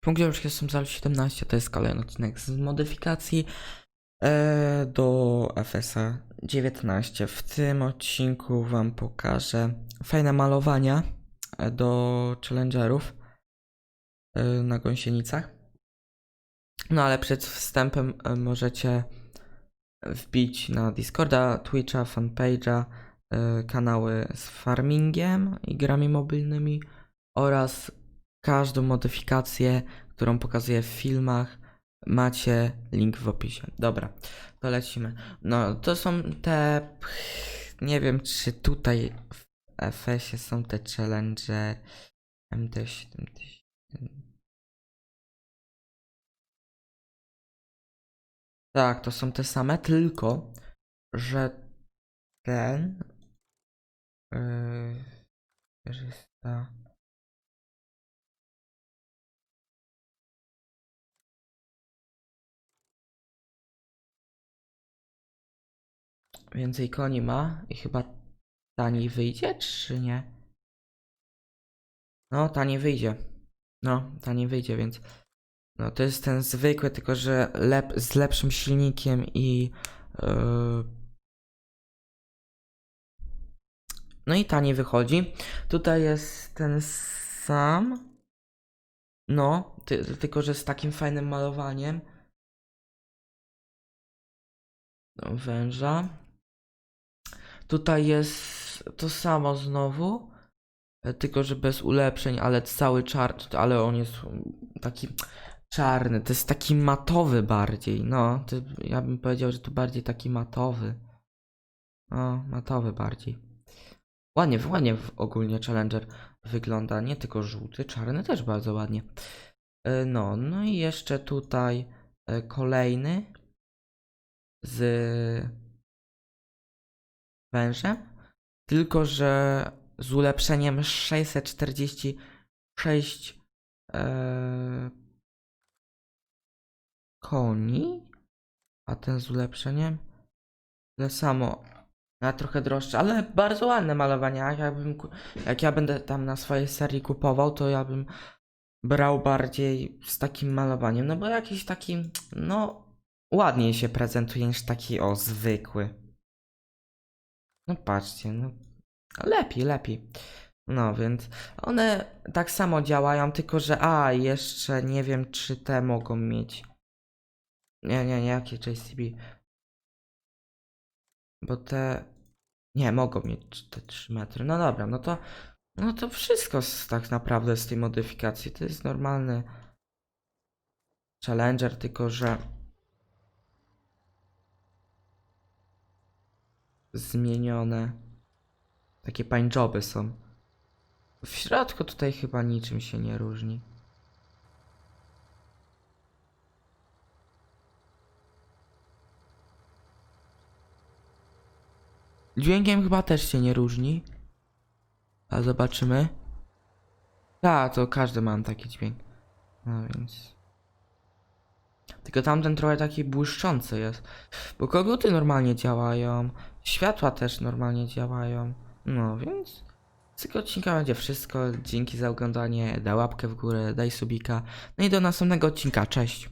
Punkcie już jestem za 17, to jest kolejny odcinek z modyfikacji e, do FSA 19. W tym odcinku wam pokażę fajne malowania e, do challengerów e, na gąsienicach. No ale przed wstępem e, możecie wbić na Discorda, Twitcha, fanpage'a, e, kanały z farmingiem i grami mobilnymi oraz każdą modyfikację, którą pokazuję w filmach. Macie link w opisie. Dobra, to lecimy. No, to są te. Nie wiem, czy tutaj w FS-ie są te challenge MT7000. Tak, to są te same, tylko że ten. Yy, korzysta. Więcej koni ma i chyba taniej wyjdzie, czy nie? No, taniej wyjdzie. No, taniej wyjdzie, więc. No, to jest ten zwykły, tylko że lep z lepszym silnikiem i. Yy... No i taniej wychodzi. Tutaj jest ten sam. No, ty, tylko że z takim fajnym malowaniem. No, węża. Tutaj jest to samo znowu, e, tylko że bez ulepszeń, ale cały czarny, ale on jest taki czarny, to jest taki matowy bardziej, no, to ja bym powiedział, że to bardziej taki matowy. No, matowy bardziej. Ładnie, ładnie ogólnie Challenger wygląda, nie tylko żółty, czarny też bardzo ładnie. E, No, no i jeszcze tutaj e, kolejny z wężem, tylko że z ulepszeniem 646 e, koni, a ten z ulepszeniem tyle samo. Na trochę droższe, ale bardzo ładne malowania. Jak ja będę tam na swojej serii kupował, to ja bym brał bardziej z takim malowaniem, no bo jakiś taki, no, ładniej się prezentuje niż taki, o, zwykły. No patrzcie, no lepiej, lepiej. No więc one tak samo działają, tylko że a jeszcze nie wiem czy te mogą mieć. Nie, nie, nie, jakie JCB. Bo te nie mogą mieć te 3 metry. No dobra, no to no to wszystko z, tak naprawdę z tej modyfikacji. To jest normalny Challenger, tylko że zmienione. Takie pańdżoby są. W środku tutaj chyba niczym się nie różni. Dźwiękiem chyba też się nie różni. A zobaczymy. Tak, to każdy ma taki dźwięk. No więc. Tylko tamten trochę taki błyszczący jest. Bo koguty normalnie działają. Światła też normalnie działają. No więc. Z tego odcinka będzie wszystko. Dzięki za oglądanie. Daj łapkę w górę, daj subika. No i do następnego odcinka. Cześć.